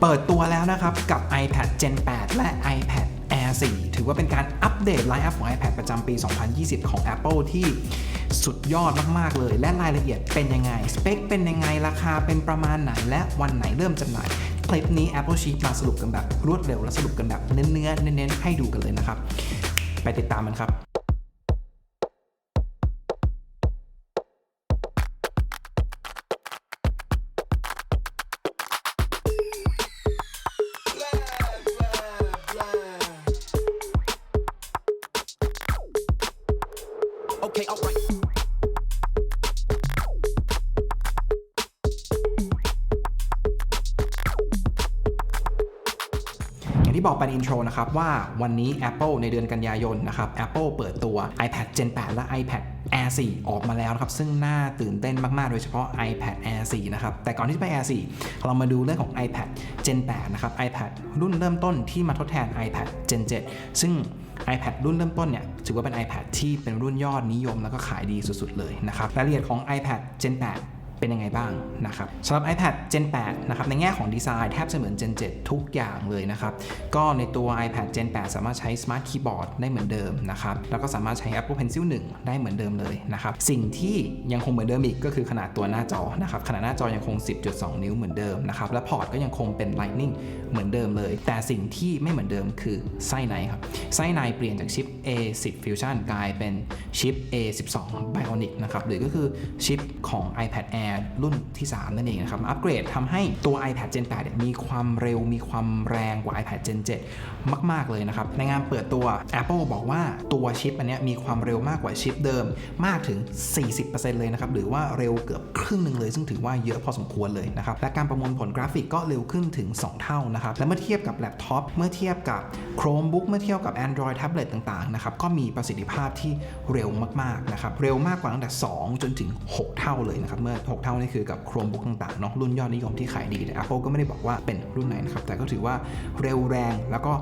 เปิดตัวแล้วนะครับ กับ iPad Gen 8 และ iPad Air 4 ถือว่าเป็นการอัปเดตไลน์อัพของ iPad ประจำปี 2020 ของ Apple ที่สุดยอดมาก ๆ เลย และรายละเอียดเป็นยังไง สเปคเป็นยังไง ราคาเป็นประมาณไหน และวันไหนเริ่มจำหน่าย คลิปนี้ Apple Sheet มาสรุปกันแบบรวดเร็วและสรุปกันแบบเนื้อเน้นๆให้ดูกันเลยนะครับ ไปติดตามมันครับ Okay, alright. อย่างที่บอกไปในอินโทรนะครับว่าวันนี้ Apple ในเดือนกันยายนนะครับ Apple เปิดตัว iPad Gen 8 และ iPad Air 4 ออกมาแล้วนะครับซึ่งน่าตื่นเต้นมาก ๆ โดยเฉพาะ iPad Air 4 นะครับแต่ก่อนที่จะไป Air 4 เรามาดูเรื่องของ iPad Gen 8 นะครับ iPad รุ่นเริ่มต้นที่มาทดแทน iPad Gen 7 ซึ่ง iPad รุ่นเริ่มต้นเนี่ยถือว่าเป็น iPad ที่เป็นรุ่นยอดนิยมแล้วก็ขายดีสุดๆเลยนะครับรายละเอียดของ iPad Gen 8 เป็นยังไงบ้างนะครับสำหรับ iPad Gen 8 นะครับในแง่ของดีไซน์แทบจะเหมือน Gen 7 ทุกอย่างเลยนะครับ ก็ในตัว iPad Gen 8 สามารถใช้ Smart Keyboard ได้เหมือนเดิมนะครับ แล้วก็สามารถใช้ Apple Pencil 1 ได้เหมือนเดิมเลยนะครับ สิ่งที่ยังคงเหมือนเดิมอีกก็คือขนาดตัวหน้าจอนะครับ ขนาดหน้าจอยังคง 10.2 นิ้วเหมือนเดิมนะครับ และพอร์ตก็ยังคงเป็น Lightning เหมือนเดิมเลย แต่สิ่งที่ไม่เหมือนเดิมคือไส้ในครับไส้ในเปลี่ยนจากชิป A10 Fusion กลายเป็นชิป A12 Bionic นะครับหรือก็คือชิปของ iPad Air รุ่นที่ 3 นั่นเองนะครับอัปเกรดทำให้ตัว iPad Gen 8เนี่ยมีความเร็วมีความแรงกว่า iPad Gen 7 มาก ๆ เลยนะครับ ในงานเปิดตัว Apple บอกว่าตัวชิปอันนี้มีความเร็วมากกว่าชิปเดิมมากถึง 40%เลยนะครับ หรือว่าเร็วเกือบครึ่งหนึ่งเลย ซึ่งถือว่าเยอะพอสมควรเลยนะครับ และการประมวลผลกราฟิกก็เร็วขึ้นถึง 2 เท่านะครับ และเมื่อเทียบกับแล็ปท็อปเมื่อเทียบกับ Chromebook เมื่อเทียบกับ Android tablet ต่าง ๆ นะครับ ก็มีประสิทธิภาพที่เร็วมาก ๆ นะครับ เร็วมากกว่าตั้งแต่ 2 จนถึง 6 เท่าเลยนะครับ เมื่อ6 เท่านี่คือกับ Chromebook ต่างๆเนาะรุ่นยอดนิยมที่ขายดีแต่ Apple ก็ไม่ได้บอกว่าเป็นรุ่นไหนนะครับแต่ก็ถือว่าเร็วแรงแล้วก็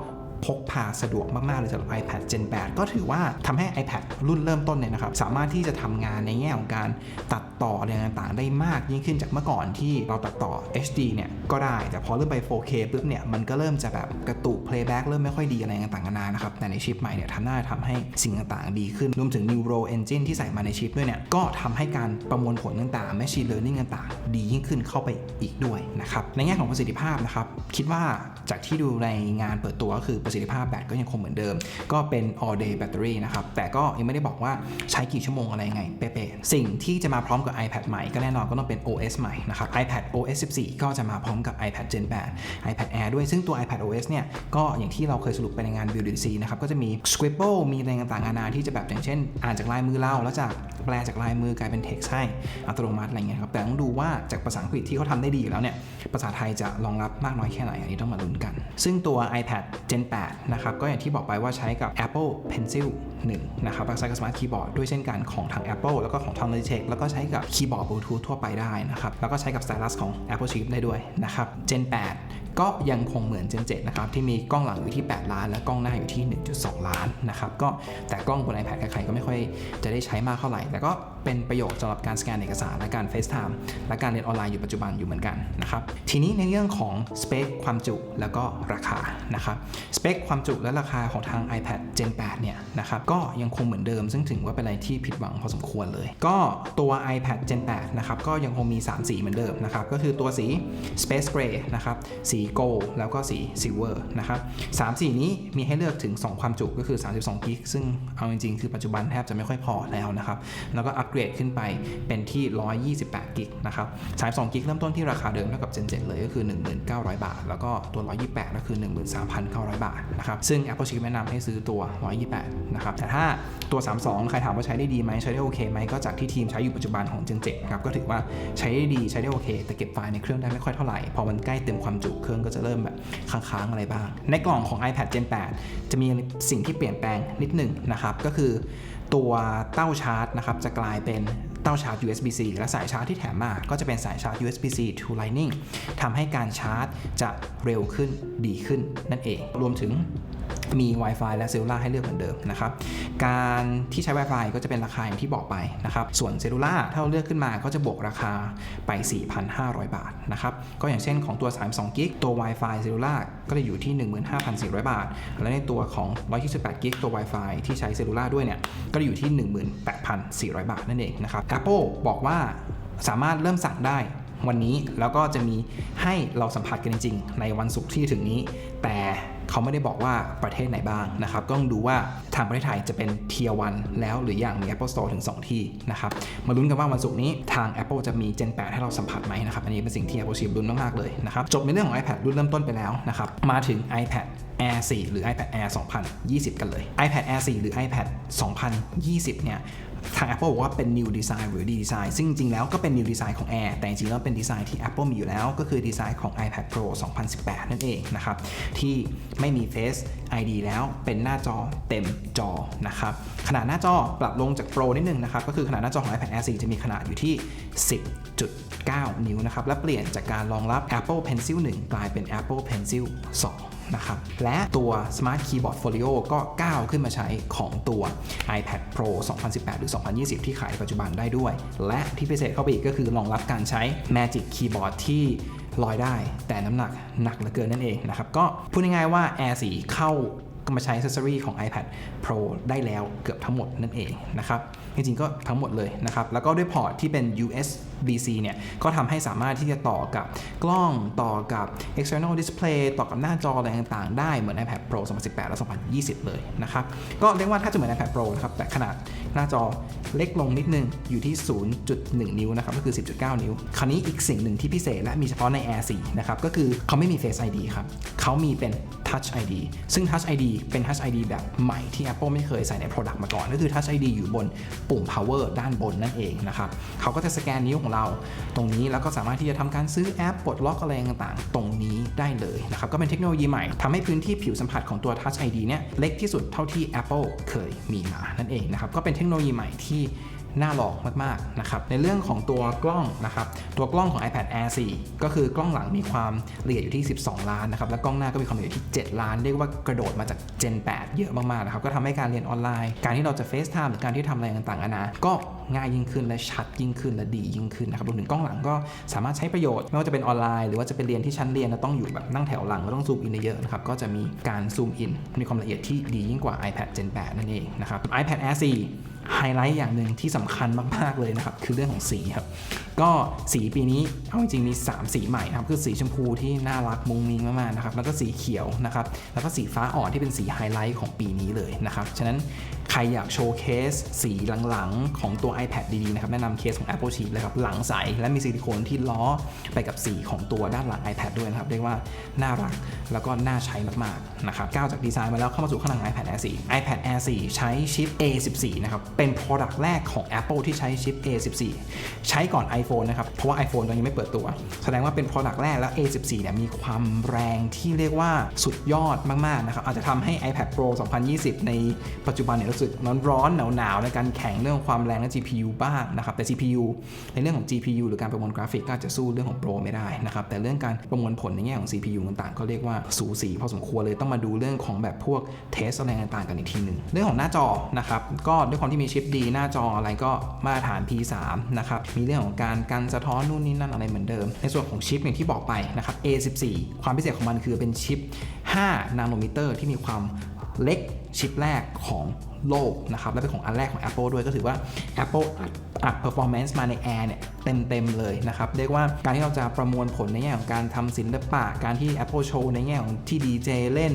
พกพาสะดวกมากๆเลยสำหรับ iPad Gen 8 ก็ถือว่าทำให้ iPad รุ่นเริ่มต้นเนี่ยนะครับ สามารถที่จะทำงานในแง่ของการตัดต่ออะไรต่างๆ ได้มากยิ่งขึ้นจากเมื่อก่อนที่เราตัดต่อ HD เนี่ยก็ได้ แต่พอเริ่มไป 4K ปุ๊บเนี่ยมันก็เริ่มจะแบบกระตุก playback เริ่มไม่ค่อยดีอะไรต่างๆนานานะครับ แต่ในชิปใหม่เนี่ยทำหน้าทำให้สิ่งต่างๆ ดีขึ้นรวมถึง Neural Engine ที่ใส่มาในชิปด้วยเนี่ยก็ทำให้การประมวลผลต่างๆ Machine Learning ต่างๆ ดียิ่งขึ้นเข้าไปอีกด้วยนะครับในแง่ของประสิทธิภาพนะครับคิดว่าจากที่ดูในงานเปิดตัวก็คือประสิทธิภาพแบตก็ยังคงเหมือนเดิม ก็เป็น all day battery นะครับ แต่ก็ยังไม่ได้บอกว่าใช้กี่ชั่วโมงอะไรยังไงเป๊ะๆสิ่งที่จะมาพร้อมกับ iPad ใหม่ก็แน่นอนก็ต้องเป็น OS ใหม่นะครับ iPad OS 14 ก็จะมาพร้อมกับ iPad Gen 8 iPad Air ด้วยซึ่งตัว iPad OS เนี่ยก็อย่างที่เราเคยสรุปไปในงาน Build DC นะครับก็จะมี Scribble มีอะไรต่างๆนานาที่จะแบบอย่างเช่น อ่านจากลายมือเราแล้วจากแปลจากลายมือกลายเป็น text ให้อัตโนมัติอะไรเงี้ยครับแต่ต้องดูว่าจากภาษาอังกฤษที่เขาทำได้ดีอยู่แล้วเนี่ยภาษาไทยจะรองรับมากน้อยแค่ไหนอันนี้ต้องมาลุ้นกัน ซึ่งตัว iPad Gen 8นะครับก็อย่างที่บอกไปว่าใช้กับ Apple Pencil 1นะครับใช้กับ Smart Keyboard ด้วยเช่นกันของทาง Apple แล้วก็ของทาง Logitech แล้วก็ใช้กับคีย์บอร์ด Bluetooth ทั่วไปได้นะครับแล้วก็ใช้กับ Stylus ของ Apple Sheet ได้ด้วยนะครับ Gen 8 ก็ยังคงเหมือน Gen 7นะครับที่มีกล้องหลังอยู่ที่ 8 ล้าน และกล้องหน้าอยู่ที่ 1.2 ล้านนะครับก็แต่กล้องบน iPad ใครๆก็ไม่ค่อยจะได้ใช้มากเท่าไหร่ แต่ก็เป็นประโยชน์สำหรับการสแกนเอกสารและการ FaceTime และการเรียนออนไลน์อยู่ปัจจุบันอยู่เหมือนกันนะครับทีนี้ในเรื่องของสเปคความจุแล้วก็ราคานะครับสเปคความจุและราคาของทาง iPad Gen 8 เนี่ยนะครับก็ยังคงเหมือนเดิม ซึ่งถือว่าเป็นอะไรที่ผิดหวังพอสมควรเลย ก็ตัว iPad Gen 8 นะครับก็ยังคงมี 3 สีเหมือนเดิมนะครับก็คือตัวสี Space Gray นะครับสี Gold แล้วก็สี Silver นะครับสามสีนี้มีให้เลือกถึง 2 ความจุก็คือ 32กิกซึ่งเอาจริงๆ คือปัจจุบันแทบจะไม่ค่อยพอแล้วนะครับแล้วก็อัปเกรดขึ้นไปเป็นที่ 128กิกนะครับ32กิกเริ่มต้นที่ราคาเดิมเท่ากับ Gen 7 เลยก็คือ 1900 บาท แล้วก็ตัว 128 ก็คือ 13,900 บาทนะครับซึ่ง Apple Chip แนะนำให้ซื้อตัว 128 นะครับ แต่ถ้าตัว 32 ใครถามว่าใช้ได้ดีไหมใช้ได้โอเคไหมก็จากที่ทีมใช้อยู่ปัจจุบันของ Gen 7ครับก็ถือว่าใช้ได้ดีใช้ได้โอเค แต่เก็บไฟล์ในเครื่องได้ไม่ค่อยเท่าไหร่ พอมันใกล้เต็มความจุเครื่องก็จะเริ่มแบบค้างๆอะไรบ้าง ในกล่องของ iPad Gen 8 จะมีสิ่งที่เปลี่ยนแปลงนิดหนึ่งนะครับก็คือตัวเต้าชาร์จนะครับจะกลายเป็น เต้าชาร์จ USB-C และสายชาร์จที่แถมมาก็จะเป็นสายชาร์จ USB-C to Lightning ทำให้การชาร์จจะเร็วขึ้นดีขึ้นนั่นเอง รวมถึง มี Wi-Fi และเซลลูล่าให้เลือกเหมือนเดิมนะครับ การที่ใช้ Wi-Fi ก็จะเป็นราคาอย่างที่บอกไปนะครับ ส่วนเซลลูล่าถ้าเราเลือกขึ้นมาก็จะบวกราคาไป 4,500 บาทนะครับ ก็อย่างเช่นของตัว 32กิกตัว Wi-Fi เซลลูล่าก็จะอยู่ที่ 15,400 บาท และในตัวของ 128กิกตัว Wi-Fi ที่ใช้เซลลูล่าด้วยเนี่ยก็จะอยู่ที่ 18,400 บาทนั่นเองนะครับ Apple บอกว่าสามารถเริ่มสั่งได้วันนี้แล้วก็จะมีให้เราสัมผัสกันจริงๆ ในวันศุกร์ที่ถึงนี้ แต่ เขาไม่ได้บอกว่าประเทศไหนบ้างนะครับก็ต้องดูว่าทางประเทศไทยจะเป็นเทียวันแล้วหรืออย่างมี Apple Store ถึง 2 ที่นะครับมาลุ้นกันว่าวันศุกร์นี้ทาง Apple จะมี Gen 8 ให้เราสัมผัสไหมนะครับอันนี้เป็นสิ่งที่ Apple ชีพลุ้นมากๆเลยนะครับจบในเรื่องของ iPad รุ่นเริ่มต้นไปแล้วนะครับมาถึง iPad Air 4 หรือ iPad Air 2020 กันเลย iPad Air 4 หรือ iPad 2020 เนี่ย ทาง Apple บอกว่าเป็น new design หรือ design ซึ่งจริงๆแล้วก็เป็น new design ของ Air แต่จริงๆแล้วเป็นดีไซน์ที่ Apple มีอยู่แล้ว ก็คือดีไซน์ของ iPad Pro 2018 นั่นเองนะครับ ที่ไม่มี Face ID แล้วเป็นหน้าจอเต็มจอนะครับ ขนาดหน้าจอปรับลงจาก Pro นิดนึงนะครับ ก็คือขนาดหน้าจอของ iPad Air 4 จะมีขนาดอยู่ที่ 10.9 นิ้วนะครับ และเปลี่ยนจากการรองรับ Apple Pencil 1 กลายเป็น Apple Pencil 2 นะครับและตัว Smart Keyboard Folio ก็ก้าวขึ้นมาใช้ของตัว iPad Pro 2018 หรือ 2020 ที่ขายปัจจุบันได้ด้วย และที่พิเศษเข้าไปอีกก็คือรองรับการใช้ Magic Keyboard ที่ลอยได้ แต่น้ำหนักหนักเหลือเกินนั่นเองนะครับก็พูดง่ายๆว่า Air 4 เข้ามาใช้ accessory ของ iPad Pro ได้แล้วเกือบทั้งหมดนั่นเองนะครับจริงๆก็ทั้งหมดเลยนะครับแล้วก็ด้วยพอร์ตที่เป็น us USB-C เนี่ย ก็ทำให้สามารถที่จะต่อกับกล้องต่อกับ external display ต่อกับหน้าจออะไรต่างๆ ได้เหมือน iPad Pro 2018 และ 2020 เลยนะครับ ก็เรียกว่าถ้าจะเหมือน iPad Pro นะครับ แต่ขนาดหน้าจอเล็กลงนิดนึงอยู่ที่ 0.1 นิ้วนะครับ ก็คือ 10.9 นิ้ว คราวนี้อีกสิ่งหนึ่งที่พิเศษและมีเฉพาะใน Air 4นะครับ ก็คือเขาไม่มี Face ID ครับเขามีเป็น Touch ID ซึ่ง Touch ID เป็น Touch ID แบบใหม่ที่ Apple ไม่เคยใส่ใน Product มาก่อน ก็คือ Touch ID อยู่บนปุ่ม power ด้านบนนั่นเองนะครับเขาก็จะสแกนนิ้วของเรา ตรงนี้แล้วก็สามารถที่จะทำการซื้อแอปปลดล็อกอะไรต่างๆ ตรงนี้ได้เลยนะครับก็เป็นเทคโนโลยีใหม่ทำให้พื้นที่ผิวสัมผัสของตัว Touch ID เนี่ยเล็กที่สุดเท่าที่ Apple เคยมีมานั่นเองนะครับก็เป็นเทคโนโลยีใหม่ที่ น่าหลองมากๆนะครับในเรื่องของตัวกล้องนะครับตัวกล้องของ iPad Air 4 ก็คือกล้องหลังมีความละเอียดอยู่ที่ 12 ล้านนะครับและกล้องหน้าก็มีความละเอียดที่ 7 ล้าน เรียกว่ากระโดดมาจาก Gen 8 เยอะมากๆนะครับก็ทำให้การเรียนออนไลน์ การที่เราจะ FaceTime หรือการที่ทำอะไรต่างๆนานาก็ง่ายยิ่งขึ้นและชัดยิ่งขึ้นและดียิ่งขึ้นนะครับรวมถึงกล้องหลังก็สามารถใช้ประโยชน์ ไม่ว่าจะเป็นออนไลน์หรือว่าจะเป็นเรียนที่ชั้นเรียนแล้วต้องอยู่แบบนั่งแถวหลังก็ต้องซูมอินเยอะๆนะครับก็จะมีการซูมอินมีความละเอียดที่ดียิ่งกว่า iPad Gen 8 นั่นเองนะครับ iPad Air 4 ไฮไลท์อย่างหนึ่งที่สำคัญมากๆเลยนะครับ คือเรื่องของสีครับ ก็สีปีนี้เอาจริงๆมี 3 สีใหม่นะครับคือสีชมพูที่น่ารักมุ้งมิ้งมากๆนะครับแล้วก็สีเขียวนะครับแล้วก็สีฟ้าอ่อนที่เป็นสีไฮไลท์ของปีนี้เลยนะครับฉะนั้นใครอยากโชว์เคสสีหลังๆ ของตัว iPad ดีๆนะครับแนะนำเคสของ Apple Sheet เลยครับหลังใส และมีซิลิโคนที่ล้อไปกับสีของตัวด้านหลัง iPad ด้วยนะครับเรียกว่าน่ารักแล้วก็น่าใช้มากๆนะครับก้าวจากดีไซน์มาแล้วเข้ามาสู่ข้างหลัง iPad Air 4 iPad Air 4 ใช้ชิป A14 นะครับเป็น Product แรกของ Apple ที่ใช้ชิป A14 ใช้ก่อน iPhone นะครับ เพราะว่า iPhone ตอนนี้ไม่เปิดตัว แสดงว่าเป็น Product แรกแล้ว A14 เนี่ยมีความแรงที่เรียกว่าสุดยอดมากๆนะครับอาจจะทำให้ iPad Pro 2020 ในปัจจุบันเนี่ยรู้สึกร้อนๆหนาวๆในการแข่งเรื่องความแรงและ GPU บ้างนะครับแต่ CPU ในเรื่องของ GPU หรือการประมวลกราฟิกก็อาจจะสู้เรื่องของ Pro ไม่ได้นะครับแต่เรื่องการประมวลผลในแง่ของ CPU ต่างๆ ก็เรียกว่าสูสีพอสมควรเลยต้องมาดูเรื่องของแบบพวกเทสอะไรต่างๆกันอีกทีหนึ่งเรื่องของหน้าจอนะครับก็ด้วยความที่มีชิปดีหน้าจออะไรก็มาตรฐาน P3 นะครับมีเรื่องของการกันสะท้อนนู่นนี่นั่นอะไรเหมือนเดิม ในส่วนของชิปอย่างที่บอกไปนะครับ A14 ความพิเศษของมันคือเป็นชิป 5 นาโนมิเตอร์ ที่มีความเล็กชิปแรกของโลกนะครับ และเป็นของอันแรกของ Apple ด้วยก็ถือว่า Apple อัดอัด performance มาใน Air เนี่ยเต็ม ๆ เลยนะครับ เรียกว่าการที่เราจะประมวลผลในแง่ของการทำศิลปะ การที่ Apple โชว์ในแง่ของที่ดีเจเล่น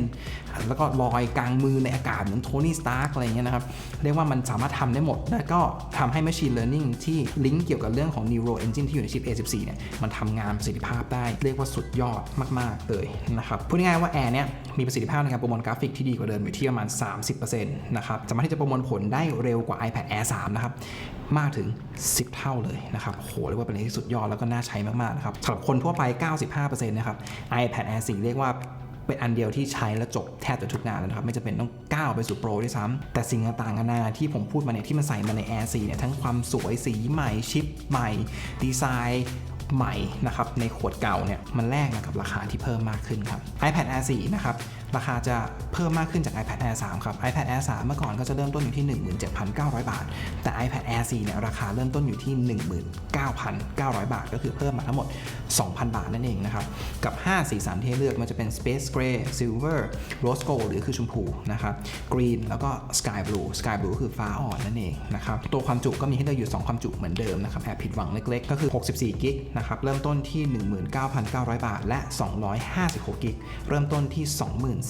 แล้วก็ลอยกลางมือในอากาศเหมือนโทนี่สตาร์กอะไรเงี้ยนะครับเรียกว่ามันสามารถทำได้หมด และก็ทำให้ Machine Learning ที่ลิงก์เกี่ยวกับเรื่องของ Neural Engine ที่อยู่ในชิป A14 เนี่ยมันทำงานประสิทธิภาพได้ เรียกว่าสุดยอดมาก ๆ เลยนะครับพูดง่ายๆว่า Air เนี่ยมีประสิทธิภาพในการประมวลกราฟิกที่ดีกว่าเดิมอยู่ที่ประมาณ 30%นะครับสามารถที่จะประมวลผลได้เร็วกว่า iPad Air 3 นะครับมากถึง 10 เท่าเลยนะครับโหเรียกว่าเป็นอะไรที่สุดยอดแล้วก็น่าใช้มากๆนะครับสำหรับคนทั่วไป 95%นะครับ iPad Air 4 เรียกว่า เป็นอันเดียวที่ใช้แล้วจบแทบจะทุกงานแล้วนะครับไม่จำเป็นต้องก้าวไปสู่โปรด้วยซ้ำแต่สิ่งต่างๆนานาที่ผมพูดมาเนี่ยที่มันใส่มาใน Air 4เนี่ยทั้งความสวยสีใหม่ชิปใหม่ ดีไซน์ใหม่นะครับในขวดเก่าเนี่ยมันแลกกับราคาที่เพิ่มมากขึ้นครับ iPad Air 4นะครับ ราคาจะเพิ่มมากขึ้นจาก iPad Air 3 ครับ iPad Air 3 เมื่อก่อนก็จะเริ่มต้นอยู่ที่ 17,900 บาท แต่ iPad Air 4 เนี่ย ราคาเริ่มต้นอยู่ที่ 19,900 บาท ก็คือเพิ่มมาทั้งหมด 2,000 บาทนั่นเองนะครับ กับ 5 สีสันที่ให้เลือกมันจะเป็น Space Gray Silver Rose Gold หรือคือชมพูนะครับ Green แล้วก็ Sky Blue Sky Blue ก็คือฟ้าอ่อนนั่นเองนะครับ ตัวความจุก็มีให้เลือกอยู่ 2 ความจุเหมือนเดิมนะครับ แอบผิดหวังเล็กๆ ก็คือ 64 กิกนะครับ เริ่มต้นที่ 19,900 บาท และ 256 กิก เริ่มต้นที่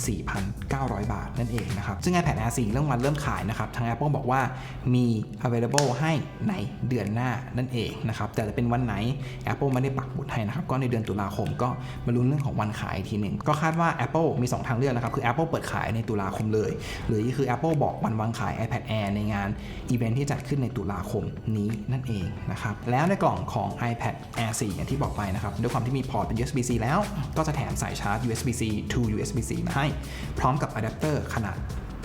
4,900 บาทนั่นเองนะครับ ซึ่ง iPad Air 4เริ่มวันเริ่มขายนะครับ ทาง Apple บอกว่ามี available ให้ในเดือนหน้านั่นเองนะครับ แต่จะเป็นวันไหน Apple ไม่ได้ปักหมุดให้นะครับ ก็ในเดือนตุลาคมก็มาลุ้นเรื่องของวันขายทีหนึ่ง ก็คาดว่า Apple มี 2 ทางเลือกนะครับ คือ Apple เปิดขายในตุลาคมเลย หรือคือ Apple บอกวันวางขาย iPad Air ในงานอีเวนท์ที่จัดขึ้นในตุลาคมนี้นั่นเองนะครับ แล้วในกล่องของ iPad Air 4 อย่างที่บอกไปนะครับ ด้วยความที่มีพอร์ตเป็น USB-C แล้ว ก็จะแถมสายชาร์จ USB-C to USB-C มาให้พร้อมกับอะแดปเตอร์ขนาด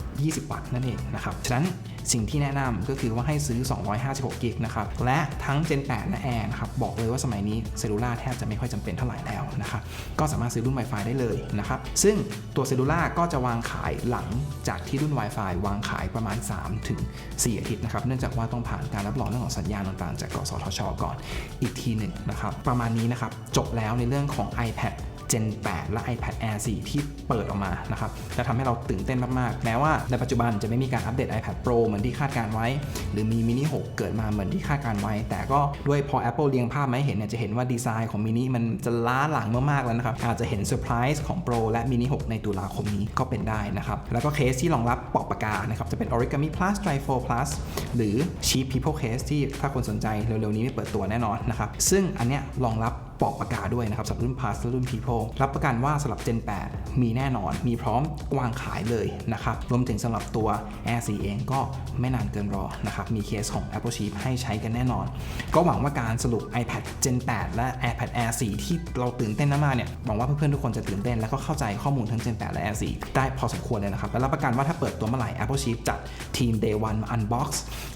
20 วัตต์นั่นเองนะครับ ฉะนั้นสิ่งที่แนะนำก็คือว่าให้ซื้อ 256 กิกนะครับ และทั้ง Gen 8 และ Air นะครับ บอกเลยว่าสมัยนี้เซลูล่าแทบจะไม่ค่อยจำเป็นเท่าไหร่แล้วนะครับ ก็สามารถซื้อรุ่น Wi-Fi ได้เลยนะครับ ซึ่งตัวเซลลูล่าก็จะวางขายหลังจากที่รุ่น Wi-Fi วางขายประมาณ 3 ถึง 4 อาทิตย์นะครับ เนื่องจากว่าต้องผ่านการรับรองเรื่องของสัญญาณต่างๆ จากกสทช ก่อนอีกทีหนึ่งนะครับ ประมาณนี้นะครับ จบแล้วในเรื่องของ iPad Gen 8 และ iPad Air 4 ที่เปิดออกมานะครับจะทำให้เราตื่นเต้นมากๆ แม้ว่าในปัจจุบันจะไม่มีการอัปเดต iPad Pro เหมือนที่คาดการไว้ หรือมี mini 6 เกิดมาเหมือนที่คาดการไว้ แต่ก็ด้วยพอ Apple เรียงภาพมาให้เห็นเนี่ยจะเห็นว่าดีไซน์ของ mini มันจะล้าหลังมากๆแล้วนะครับอาจจะเห็นเซอร์ไพรส์ของ Pro และ mini 6 ในตุลาคมนี้ก็เป็นได้นะครับแล้วก็เคสที่รองรับปอกปากกานะครับจะเป็น Origami Plus Tri4 Plus หรือ Cheap People Case ที่ถ้าคนสนใจเร็วๆนี้ไม่เปิดตัวแน่นอนนะครับซึ่งอันเนี้ยรองรับ ปอกปากกาด้วยนะครับสำหรับรุ่น Plus และรุ่น People รับประกันว่าสำหรับ Gen 8 มีแน่นอน มีพร้อมวางขายเลยนะครับ รวมถึงสำหรับตัว Air 4 เองก็ไม่นานเกินรอนะครับ มีเคสของ Apple Chip ให้ใช้กันแน่นอน ก็หวังว่าการสรุป iPad Gen 8 และ iPad Air 4 ที่เราตื่นเต้นมากเนี่ย หวังว่าเพื่อนๆทุกคนจะตื่นเต้น และก็เข้าใจข้อมูลทั้ง Gen 8 และ Air 4 ได้พอสมควรเลยนะครับ และรับประกันว่าถ้าเปิดตัวเมื่อไหร่ Apple Chip จัดทีม Day 1มา unbox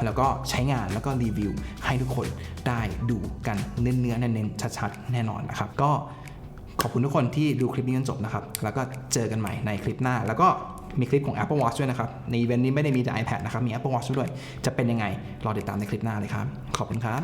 แล้วก็ใช้งานแล้วก็รีวิวให้ทุกคนได้ดูกันเนื้อๆเน้นๆชัดๆแน่นอนนะครับ ก็ขอบคุณทุกคนที่ดูคลิปนี้จนจบนะครับ แล้วก็เจอกันใหม่ในคลิปหน้า แล้วก็มีคลิปของ Apple Watch ด้วยนะครับ ในอีเวนต์นี้ไม่ได้มีแต่ iPad นะครับ มี Apple Watch ด้วย จะเป็นยังไง รอติดตามในคลิปหน้าเลยครับ ขอบคุณครับ